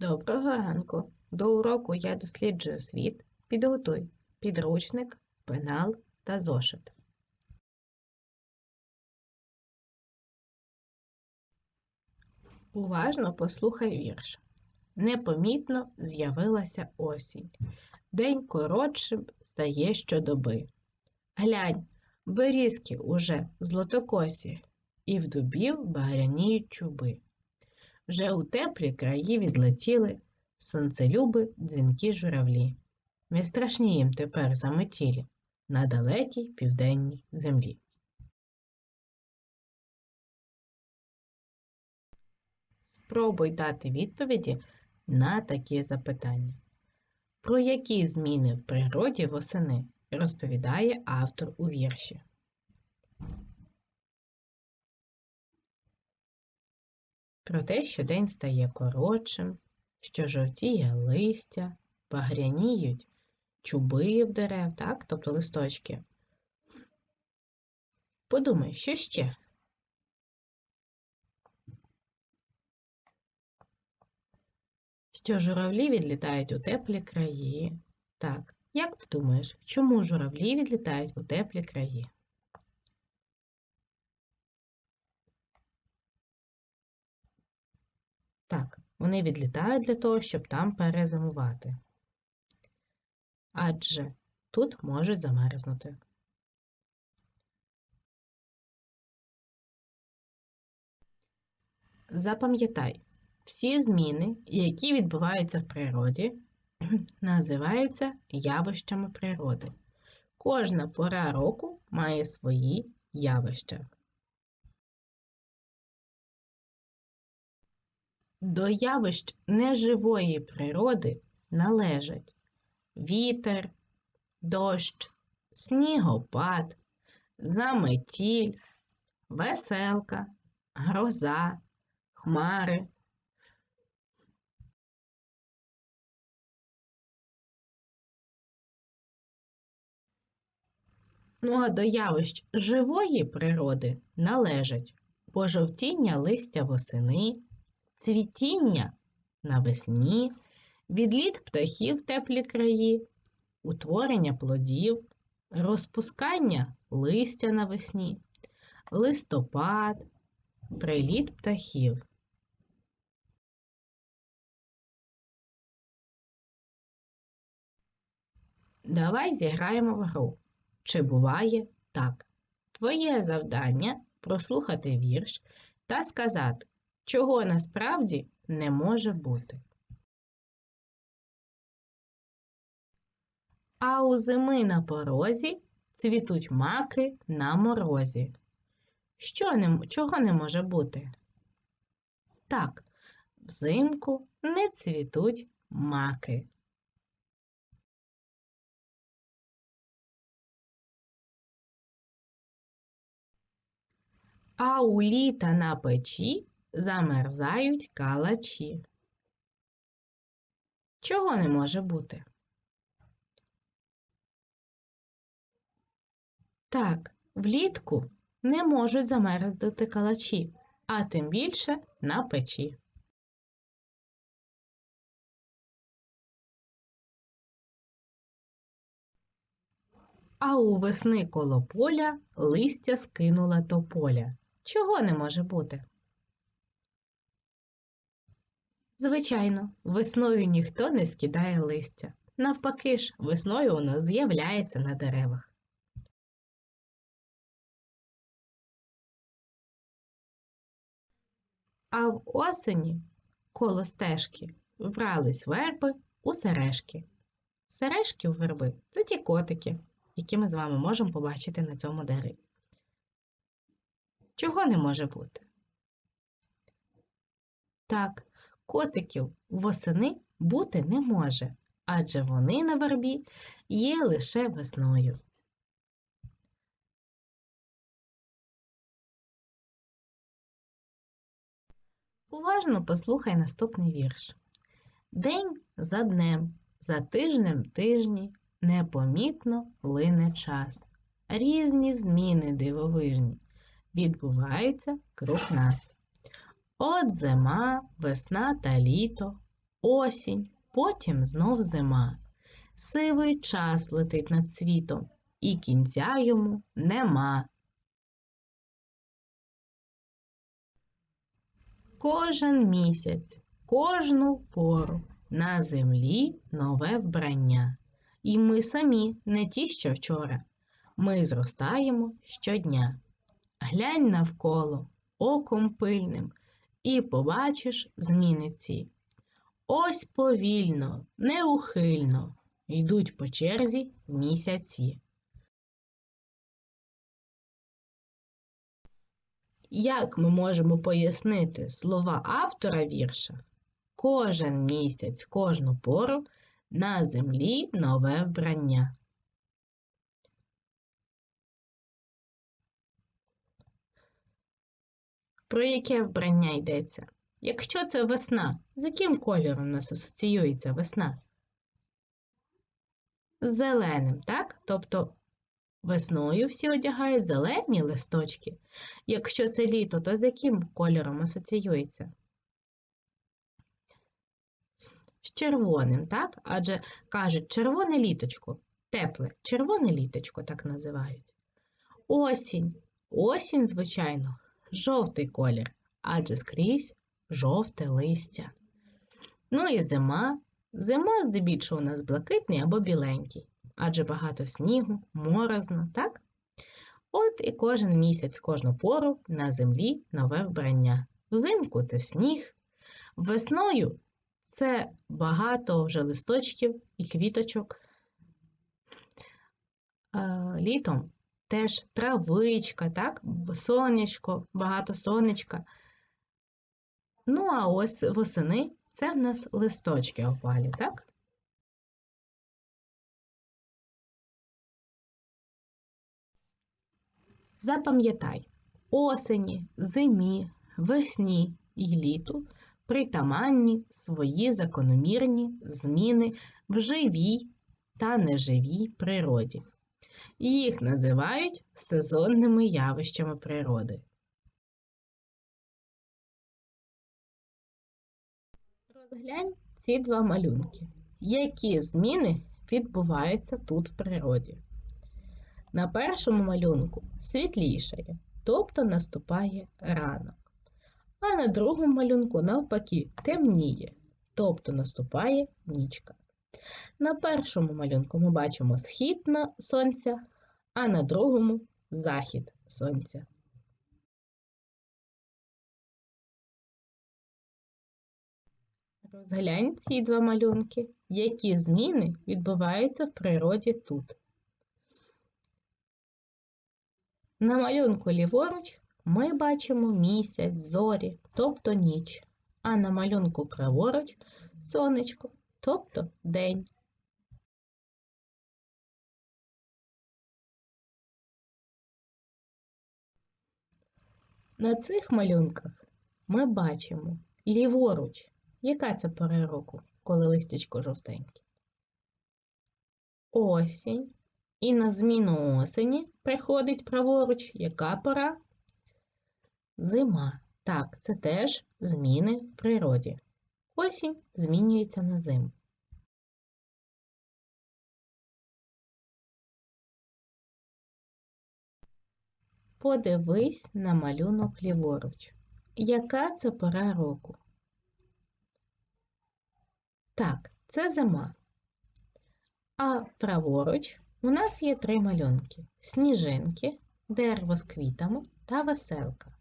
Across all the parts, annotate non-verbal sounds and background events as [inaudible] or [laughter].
Доброго ранку. До уроку я досліджую світ. Підготуй підручник, пенал та зошит. Уважно послухай вірш. Непомітно з'явилася осінь. День коротшим стає щодоби. Глянь, берізки уже злотокосі, і в дубів багряніють чуби. Вже у теплі краї відлетіли сонцелюби дзвінкі журавлі. Не страшні їм тепер заметілі на далекій південній землі. Спробуй дати відповіді на такі запитання. Про які зміни в природі восени розповідає автор у вірші? Про те, що день стає коротшим, що жовтіє листя, багряніють чуби в дерев, так? тобто листочки. Подумай, що ще? Що журавлі відлітають у теплі краї. Так, як ти думаєш, чому журавлі відлітають у теплі краї? Так, вони відлітають для того, щоб там перезимувати. Адже тут можуть замерзнути. Запам'ятай, всі зміни, які відбуваються в природі, [clears throat] називаються явищами природи. Кожна пора року має свої явища. До явищ неживої природи належать вітер, дощ, снігопад, заметіль, веселка, гроза, хмари. Ну а до явищ живої природи належать пожовтіння листя восени, цвітіння навесні, відліт птахів в теплі краї, утворення плодів, розпускання листя навесні, листопад, приліт птахів. Давай зіграємо в гру. Чи буває так? Твоє завдання прослухати вірш та сказати, чого насправді не може бути. А у зими на порозі цвітуть маки на морозі. Що не, Чого не може бути? Так, взимку не цвітуть маки. А у літа на печі замерзають калачі. Чого не може бути? Так, влітку не можуть замерзнути калачі, а тим більше на печі. А у весни коло поля листя скинула тополя. Чого не може бути? Звичайно, весною ніхто не скидає листя. Навпаки ж, весною воно з'являється на деревах. А в осені коло стежки вбрались верби у сережки. Сережки у верби це ті котики, які ми з вами можемо побачити на цьому дереві. Чого не може бути? Так, котиків восени бути не може, адже вони на вербі є лише весною. Уважно послухай наступний вірш. День за днем, за тижнем тижні непомітно лине час. Різні зміни дивовижні відбуваються круг нас. От зима, весна та літо, осінь, потім знов зима. Сивий час летить над світом, і кінця йому нема. Кожен місяць, кожну пору на землі нове вбрання. І ми самі не ті, що вчора. Ми зростаємо щодня. Глянь навколо оком пильним, і побачиш зміни ці. Ось повільно, неухильно йдуть по черзі місяці. Як ми можемо пояснити слова автора вірша? Кожен місяць, кожну пору на землі нове вбрання. Про яке вбрання йдеться? Якщо це весна, з яким кольором у нас асоціюється весна? З зеленим, так? Тобто весною всі одягають зелені листочки. Якщо це літо, то з яким кольором асоціюється? З червоним, так? Адже кажуть червоне літочко, тепле, червоне літочко так називають. Осінь. Осінь, звичайно, жовтий колір, адже скрізь жовте листя. Ну і зима. Зима здебільшого у нас блакитний або біленький, адже багато снігу, морозно, так? От і кожен місяць, кожну пору на землі нове вбрання. Взимку це сніг, весною це багато вже листочків і квіточок. Літом теж травичка, так? сонечко, багато сонечка. Ну, а ось восени це в нас листочки опалі, так? Запам'ятай, осені, зимі, весні і літу притаманні свої закономірні зміни в живій та неживій природі. Їх називають сезонними явищами природи. Розглянь ці два малюнки. Які зміни відбуваються тут в природі? На першому малюнку світлішає, тобто наступає ранок. А на другому малюнку, навпаки, темніє, тобто наступає нічка. На першому малюнку ми бачимо схід на сонця, а на другому захід сонця. Розглянь ці два малюнки, які зміни відбуваються в природі тут. На малюнку ліворуч ми бачимо місяць, зорі, тобто ніч, а на малюнку праворуч сонечко, тобто день. На цих малюнках ми бачимо ліворуч, яка це пора року, коли листячко жовтеньке. Осінь. І на зміну осені приходить праворуч яка пора? Зима. Так, це теж зміни в природі. Осінь змінюється на зиму. Подивись на малюнок ліворуч. Яка це пора року? Так, це зима. А праворуч у нас є три малюнки: сніжинки, дерево з квітами та веселка.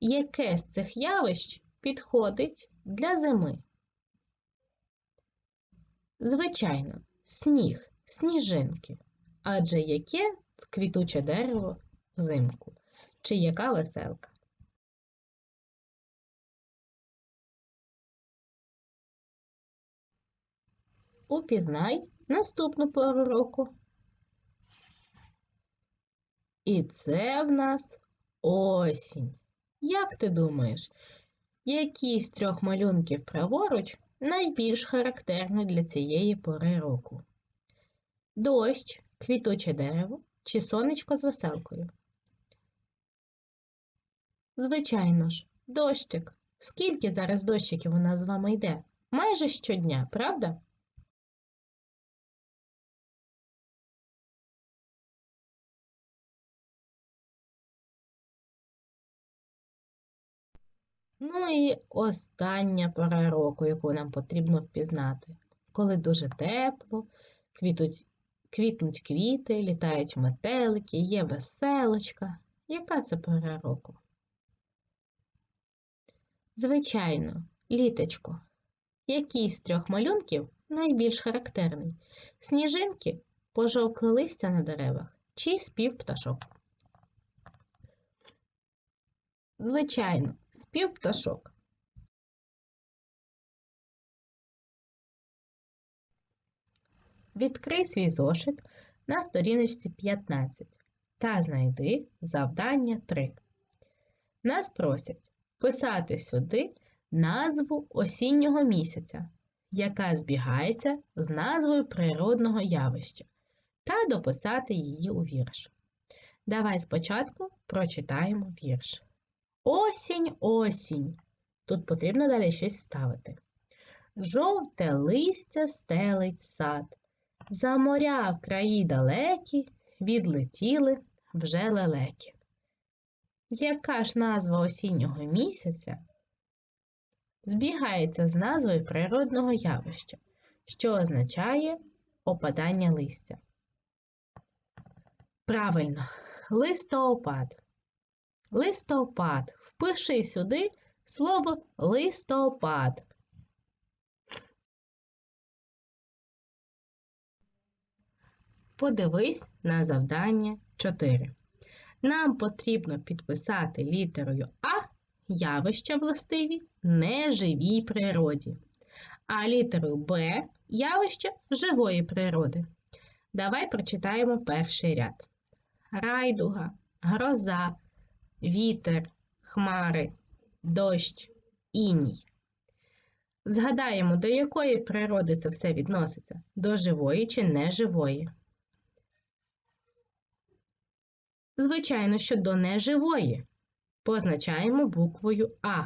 Яке з цих явищ підходить для зими? Звичайно, сніг, сніжинки. Адже яке квітуче дерево взимку? Чи яка веселка? Упізнай наступну пору року. І це в нас осінь. Як ти думаєш, які з трьох малюнків праворуч найбільш характерні для цієї пори року? Дощ, квітуче дерево чи сонечко з веселкою? Звичайно ж, дощик. Скільки зараз дощиків у нас з вами йде? майже щодня, правда? Ну і остання пора року, яку нам потрібно впізнати. Коли дуже тепло, квітуть, квітнуть квіти, літають метелики, є веселочка. Яка це пора року? Звичайно, літочко. Який з трьох малюнків найбільш характерний? Сніжинки, пожовкле листя на деревах чи спів пташок? Звичайно, спів пташок. Відкрий свій зошит на сторіночці 15 та знайди завдання 3. Нас просять писати сюди назву осіннього місяця, яка збігається з назвою природного явища, та дописати її у вірш. Давай спочатку прочитаємо вірш. Осінь, осінь. Тут потрібно далі щось ставити. Жовте листя стелить сад. За моря в краї далекі відлетіли вже лелеки. Яка ж назва осіннього місяця збігається з назвою природного явища, що означає опадання листя? Правильно, листопад. Листопад. Впиши сюди слово листопад. Подивись на завдання 4. Нам потрібно підписати літерою А явища властиві неживій природі, а літерою Б явища живої природи. Давай прочитаємо перший ряд. Райдуга, гроза, вітер, хмари, дощ, іній. Згадаємо, до якої природи це все відноситься? До живої чи неживої? Звичайно, що до неживої. Позначаємо буквою А.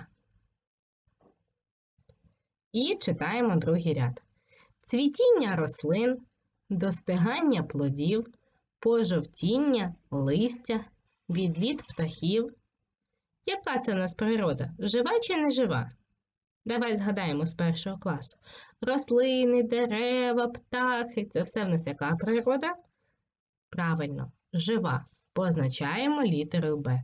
І читаємо другий ряд. Цвітіння рослин, достигання плодів, пожовтіння листя, відліт птахів. Яка це у нас природа? Жива чи не жива? Давай згадаємо з першого класу. Рослини, дерева, птахи це все в нас яка природа? Правильно, жива. Позначаємо літерою Б.